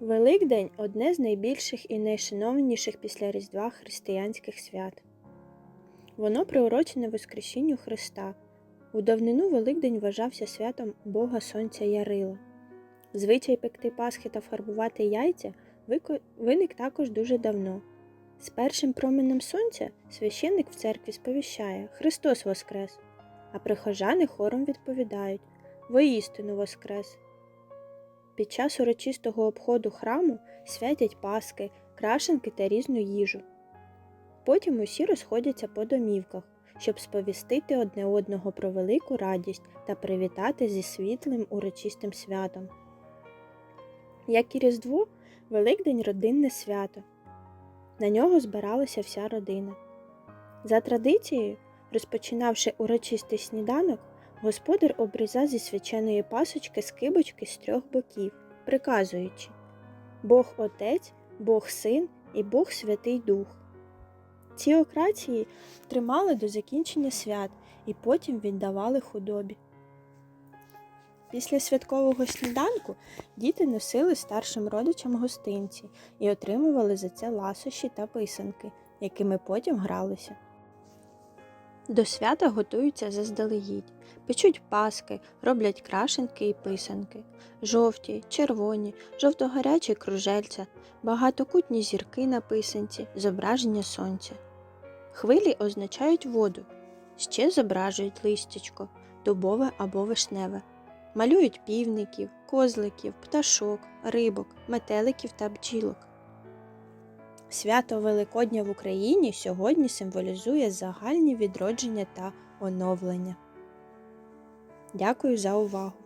Великдень одне з найбільших і найшановніших після Різдва християнських свят. Воно приурочене Воскресінню Христа. У давнину Великдень вважався святом Бога Сонця Ярила. Звичай пекти пасхи та фарбувати яйця виник також дуже давно. З першим променем сонця священник в церкві сповіщає Христос Воскрес, а прихожани хором відповідають Воістину Воскрес. Під час урочистого обходу храму святять паски, крашенки та різну їжу. Потім усі розходяться по домівках, щоб сповістити одне одного про велику радість та привітати зі світлим урочистим святом. Як і Різдво, Великдень родинне свято. На нього збиралася вся родина. За традицією, розпочинавши урочистий сніданок, господар обрізав зі свяченої пасочки скибочки з трьох боків, приказуючи Бог Отець, Бог Син і Бог Святий Дух. Ці окрації тримали до закінчення свят і потім віддавали худобі. Після святкового сніданку діти носили старшим родичам гостинці і отримували за це ласощі та писанки, якими потім гралися. До свята готуються заздалегідь, печуть паски, роблять крашенки і писанки, жовті, червоні, жовтогарячі кружельця, багатокутні зірки на писанці, зображення сонця. Хвилі означають воду, ще зображують листячко, дубове або вишневе. Малюють півників, козликів, пташок, рибок, метеликів та бджілок. Свято Великодня в Україні сьогодні символізує загальні відродження та оновлення. Дякую за увагу!